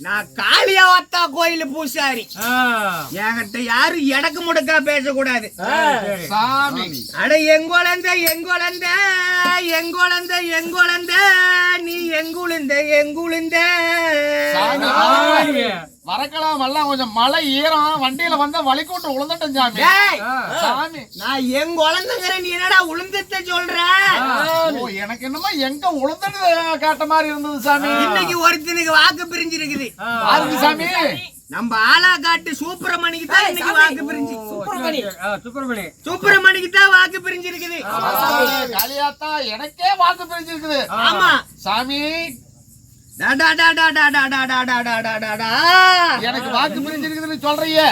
நான் காளியா காளியாவத்தா கோயில் பூசாரி. என்கிட்ட யாரும் எடக்கு முடக்கா பேசக்கூடாது. அட எங்கோலந்த எங்கோலந்த எங்கோலந்த எங்கோலந்த நீ எங்குழுந்த எங்குழுந்த? வரக்கலாம் எல்லாம் கொஞ்சம் மழை ஈரம் வண்டியில வந்தா வலிக்கூட்டு உளுந்துட்டேன் சாமி. சாமி. நான் எங்குழந்தங்கிற நீ என்னடா உளுந்தத்தை சொல்ற? ஓ எனக்கு என்னமோ எங்க உளுந்துட்டு கேட்ட மாதிரி இருந்தது சாமி. இன்னைக்கு ஒருத்தனுக்கு வாக்கு பிரிஞ்சிருக்குது. யாருக்கு சாமி. நம்ம ஆலா காட்டு சூப்பிரமணிக்கு தான் இன்னைக்கு வாக்கு பிரிஞ்சு. சுப்பிரமணி. சுப்பிரமணி. சூப்பிரமணிக்கு தான் வாக்கு பிரிஞ்சிருக்குது. காளியாத்தா எனக்கே வாக்கு பிரிஞ்சிருக்குது. ஆமா. சாமி எனக்கு வாக்கு பிரிஞ்சிருக்குதுன்னு சொல்றியே.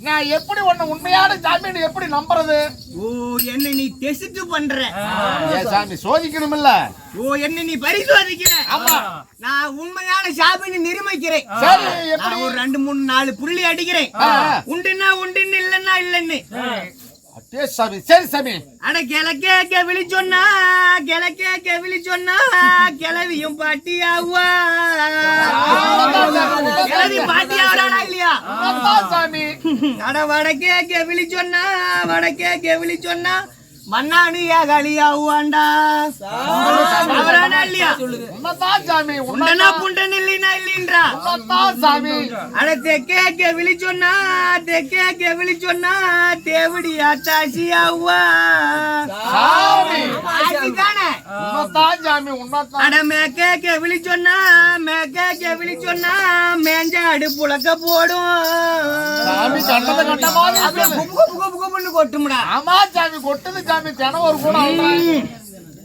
நான் எப்படி உன்னை உண்மையான சாமின்னு எப்படி நம்புறது ஓ என்ன நீ டெஸ்ட் பண்ற சாமி சோதிக்கணும் இல்ல ஓ என்ன நீ பரிசோதிக்கிற ஆமா நான் உண்மையான சாமின்னு நிரூபிக்கிறேன் சரி ஒரு ரெண்டு மூணு நாலு புள்ளி அடிக்கிறேன். உண்டுன்னா உண்டுன்னு இல்லன்னா இல்லன்னு அட்டே சாமி சரி சாமி. அட கிழக்கே கெவிலி சொன்னா கிழக்கே கெவிலி சொன்னா கிளவியும் பாட்டியாவா? கிளவி பாட்டியாவடா இல்லையா? உண்மைதான் சாமி. அட வடக்கே கெவிலி சொன்னா வடக்கே கெவிலி சொன்னா மண்ணானியா களியா உவாண்டா? சொல்லுது சாமி உண்டனா புண்டன் இல்லைனா இல்லைன்றா? சாமி. அட தெக்கேக்க விழி சொன்னா தெக்கேக்க விழி சொன்னா தேவடியா தாசியா உவா. விழி சொன்னா மேக்கே விழி சொன்னா மேஞ்சாடு புழக்க போடும். கொட்டும்டா. ஆமா சாமி கொட்டுது சாமி தினம் ஒரு கூட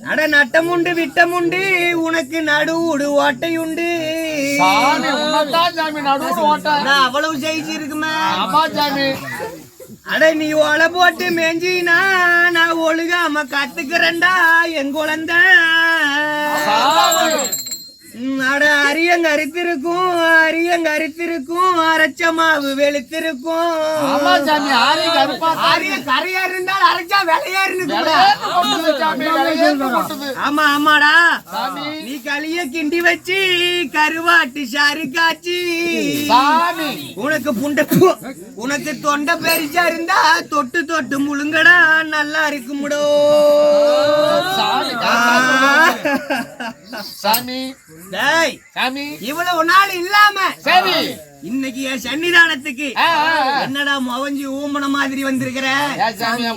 அட நட்டமுண்டு விட்டமுண்டு உனக்கு நடுவுடு ஓட்டையுண்டு. அவ்வளவு ஜெயிச்சு இருக்குமே ஆமா சாமி. அட நீ ஓலை போட்டு மேஞ்சினா நான் ஒழுகாம கத்துக்கிறேன்டா என் குழந்தை. அட அரியங்க அரித்திருக்கும் அரியங்க அரித்திருக்கும் அரைச்ச மாவு வெளுத்திருக்கும். ஆமா சாமி கருப்பா கரையா இருந்தால் அரைச்சா விளையாட்டு கொட்டுது ஆமா ஆமாடா. நீ களிய கிண்டி வச்சு கருவாட்டு சாறு காய்ச்சி. உனக்கு புண்ட உனக்கு தொண்டை பெருசா இருந்தா தொட்டு தொட்டு முழுங்கடா நல்லா இருக்குமுடோ. சாமி. சாமி டேய் சாமி. இவ்வளவு நாள் இல்லாம சரி இன்னைக்கு என் சன்னிதானத்துக்கு. என்னடா முவஞ்சி ஊமன மாதிரி வந்திருக்கிற?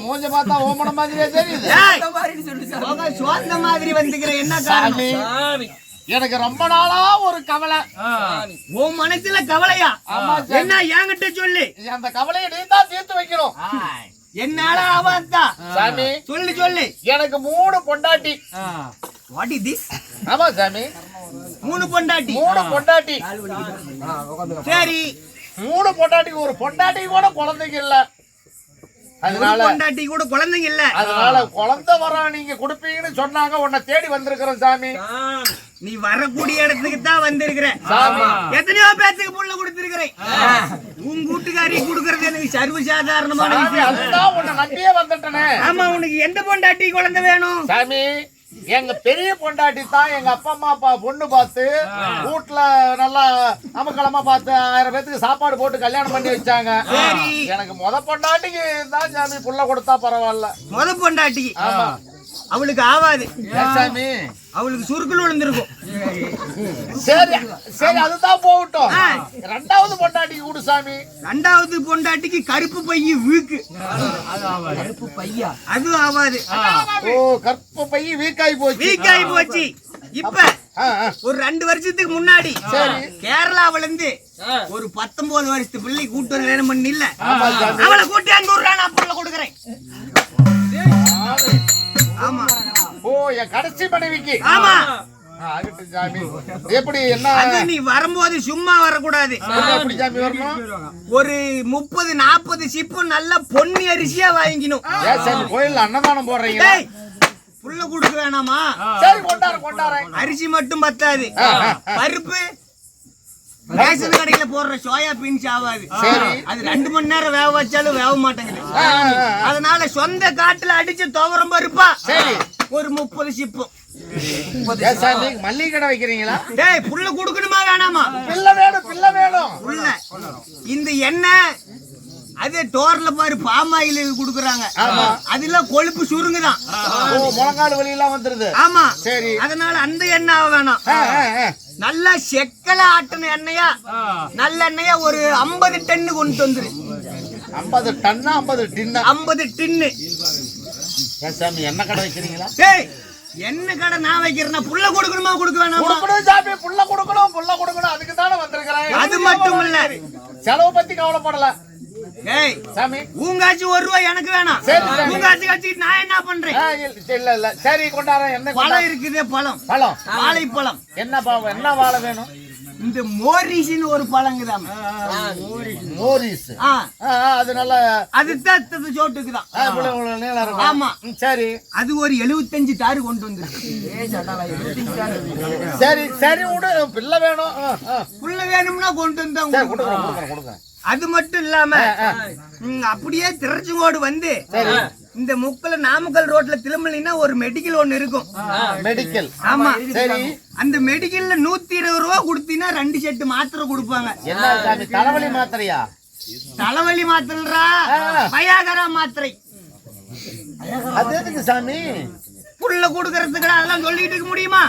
மூஞ்ச பார்த்தா ஓமன மாதிரியே தெரியுது. சோர்ந்த மாதிரி வந்துக்கிற என்ன காரணம். எனக்கு ரொம்ப நாளா ஒரு கவலை. உன் மனசுல கவலையா. என்ன என்கிட்ட சொல்லு. அந்த கவலையை நீ தான் தீர்த்து வைக்கணும். என்னால ஆவாத்தா சாமி. சொல்லு சொல்லு. எனக்கு மூணு பொண்டாட்டி. வாட் இஸ் திஸ் ஆமா சாமி. மூணு பொண்டாட்டி. மூணு பொண்டாட்டி. சரி. மூணு பொண்டாட்டிக்கு ஒரு பொண்டாட்டி கூட குழந்தைங்க இல்ல. அதனால பொண்டாட்டி கூட குழந்தைங்க இல்ல. அதனால குழந்தை வர நீங்க கொடுப்பீங்கன்னு சொன்னாங்க உன்னை தேடி வந்திருக்கிறேன் சாமி. நீ வரக்கூடிய இடத்துக்கு தான் வந்திருக்கிற. சாமி. எத்தனையோ பேத்துக்கு புள்ள கொடுத்திருக்கிறேன். உன் கூட்டுக்காரி கொடுக்கறது எனக்கு சர்வ சாதாரணமான சாமி விஷயம். அதுதான் உன்னை நம்பியே வந்துட்டனே. ஆமா உனக்கு எந்த பொண்டாட்டி குழந்தை வேணும்? சாமி எங்க பெரிய பொண்டாட்டி தான் எங்க அப்பா அம்மா அப்பா பொண்ணு பார்த்து வீட்டுல நல்லா அமக்கலமா பார்த்து ஆயிரம் பேத்துக்கு சாப்பாடு போட்டு கல்யாணம் பண்ணி வச்சாங்க. சரி. எனக்கு முத பொண்டாட்டிக்கு தான் சாமி புள்ள கொடுத்தா பரவாயில்ல. முத பொண்டாட்டிக்கு ஆமா. அவளுக்கு ஆவாது. அவளுக்கு சுருக்குள் விழுந்திருக்கும். சரி சரி அதுதான் போகட்டும். ரெண்டாவது பொண்டாட்டிக்கு கூடு சாமி. ரெண்டாவது பொண்டாட்டிக்கு கருப்பு பைய வீக்கு. கருப்பு பையா அது ஆவாது. ஓ கருப்பு பைய வீக்காய் போச்சு. வீக்காய் போச்சு. இப்ப ஒரு ரெண்டு வருஷத்துக்கு முன்னாடி கேரளாவுல இருந்து ஒரு பத்தொன்பது வருஷத்து பிள்ளை கூட்டு வர வேணும் இல்ல. அவளை கூட்டி அங்க ஒரு கொடுக்குறேன். ஓ என் கடைசி மனைவிக்கு. ஆமா. எப்படி என்ன? நீ வரும்போது சும்மா வரக்கூடாது. ஒரு முப்பது நாற்பது சிப்பு நல்ல பொன்னி அரிசியா வாங்கிக்கணும். சாமி கோயில்ல அன்னதானம் போடுறீங்களா? டேய், புள்ள கொடுக்க வேணாமா? சரி கொண்டாரு அரிசி மட்டும் பத்தாது. பருப்பு ரேஷன் கடையில போடுற சோயா பீன்ஸ் ஆகாது சரி. அது ரெண்டு மணி நேரம் வேக வச்சாலும் வேக மாட்டேங்குது. அதனால சொந்த காட்டுல அடிச்சு துவரம் பருப்பா. சரி. ஒரு முப்பது சிப்பு. மல்லிகை கடை வைக்கிறீங்களா? டேய் புள்ள குடுக்கணுமா வேணாமா? பிள்ளை வேணும் பிள்ளை வேணும். புள்ள. இந்த எண்ணெய் அது டோர்ல பாரு பாம் ஆயில் குடுக்குறாங்க. ஆமா. அதுல கொழுப்பு சுருங்குதான். முழங்கால் வலியெல்லாம் வந்துருது. ஆமா. சரி. அதனால அந்த எண்ணெய் வேணாம். நல்லா செக்கல ஆட்டின எண்ணெயா? நல்ல எண்ணெயா ஒரு ஐம்பது டன்னு கொண்டு வந்துரு. ஐம்பது டன்னா ஐம்பது டின்னா. ஐம்பது டின்னு. சாமி என்ன கடை வைக்கிறீங்களா? என்ன கடை நான் வைக்கிறேன்னா புள்ள கொடுக்கணுமா கொடுக்க வேணாமா? கொடுக்கணும் சாமி புள்ள கொடுக்கணும் புள்ள கொடுக்கணும். அதுக்கு தானே வந்திருக்கிறேன். அது மட்டும் இல்ல செலவு பத்தி கவலைப்படல. டேய் சாமி. உங்காச்சு ஒரு ரூபாய் எனக்கு வேணாம். உங்காச்சு கழிச்சு நான் என்ன பண்றேன்? இல்ல இல்ல, சரி கொண்டாடுறேன். என்ன பழம் இருக்குதே பழம். பழம். வாழைப்பழம். என்ன பழம்? என்ன வாழை வேணும்? இந்த மோரிசின்னு ஒரு பழங்குதாம் மோரிஸ் அது நல்ல அது தத்தது சோட்டுக்குதான் ஆமா. சரி. அது ஒரு எழுபத்தஞ்சு தாரு கொண்டு வந்து சரி சரி விடு. பிள்ளை வேணும். புள்ள வேணும்னா கொண்டு சரி வந்தா கொடுக்குறேன் கொடுக்குறேன் கொடுக்குறேன் அது மட்டும் இல்லாம அப்படியே திருச்செங்கோடு வந்து இந்த முக்கல நாமக்கல் ரோட்ல திருமலினா ஒரு மெடிக்கல் ஒண்ணு இருக்கும். மெடிக்கல் ஆமா. சரி. அந்த மெடிக்கல்ல நூத்தி இருபது ரூபா கொடுத்தீங்கன்னா ரெண்டு செட்டு மாத்திரை கொடுப்பாங்க. என்ன சாமி தலைவலி மாத்திரையா? தலைவலி மாத்திரா. பயாகரா மாத்திரை. அது எதுக்கு சாமி? புள்ள கொடுக்கறதுக்கு அதெல்லாம் சொல்லிட்டு இருக்க முடியுமா?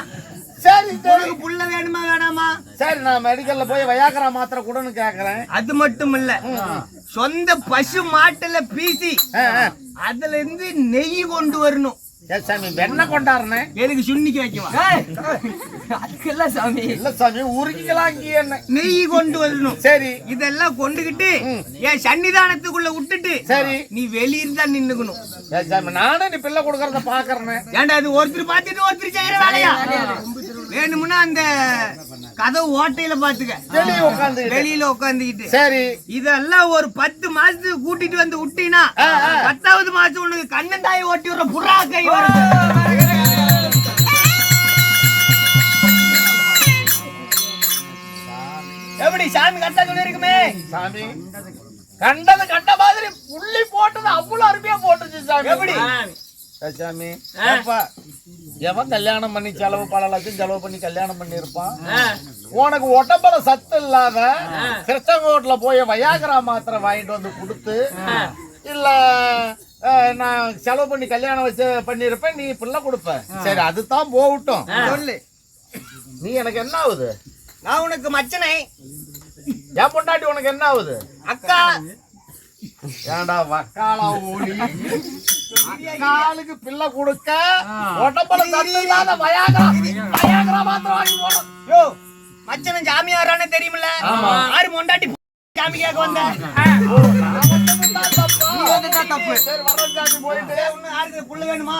சரி உனக்கு புள்ள வேணுமா வேணாமா? சரி நான் மெடிக்கல்ல போய் வயாக்கரா மாத்திரை கொடுன்னு கேக்குறேன். அது மட்டும் இல்ல சொந்த பசு மாட்டுல பீசி. அதுல இருந்து நெய் கொண்டு வரணும். சரி சாமி வெண்ணெய் கொண்டாடுறேன். எதுக்கு சுண்ணிக்கு வைக்கவா அதுக்கெல்லாம் சாமி. இல்ல சாமி உருக்கிக்கலாம் இங்கே என்ன. நெய் கொண்டு வரணும். சரி. இதெல்லாம் கொண்டுகிட்டு என் சன்னிதானத்துக்குள்ள விட்டுட்டு சரி. நீ வெளியில தான் நின்னுக்கணும் சாமி நானும் நீ பிள்ளை கொடுக்கறத பாக்குறேன். ஏன்டா அது ஒருத்தர் பார்த்துட்டு ஒருத்தர் செய்யற வேலையா? வேணும்னா அந்த கதவு ஓட்டையில பாத்துக்க. வெளியில உட்காந்துக்கிட்டு சரி. இதெல்லாம் ஒரு பத்து மாசத்துக்கு கூட்டிட்டு வந்து விட்டீங்கன்னா பத்தாவது மாசம் உனக்கு கண்ணந்தாய் ஓட்டி விடுற புறா கை எப்படி சாமி கட்டா சொல்லி இருக்குமே சாமி. கண்டது கண்ட மாதிரி புள்ளி போட்டது அவ்வளவு அருமையா போட்டுச்சு சாமி. எப்படி? சாமி. எவன் கல்யாணம் பண்ணி செலவு பல லட்சம் செலவு பண்ணி கல்யாணம் பண்ணி இருப்பான் உனக்கு உடம்புல சத்து இல்லாத திருச்செங்கோட்ல போய் வயாகரா மாத்திரை வாங்கிட்டு வந்து கொடுத்து இல்ல நான் செலவு பண்ணி கல்யாணம் வச்சு பண்ணிருப்பேன் நீ பிள்ளை கொடுப்ப. சரி அதுதான் போகட்டும். சொல்லு. நீ எனக்கு என்ன ஆகுது? நான் உனக்கு மச்சனை. என் பொண்டாட்டி உனக்கு என்ன ஆகுது? அக்கா. ஏன்டா வக்காலா ஓடி காலுக்கு பிள்ளை கொடுக்க உடம்புல தட்டில்லாத வயாகரா. வயாகரா மாத்திரம் வாங்கி போடும் யோ மச்சன ஜாமியாரானே தெரியுமில்ல? ஆறு மொண்டாட்டி ஜாமி கேட்க வந்த. தப்பு. சரி வர ஜாமி போயிட்டு. இன்னும் ஆறு புள்ள வேணுமா?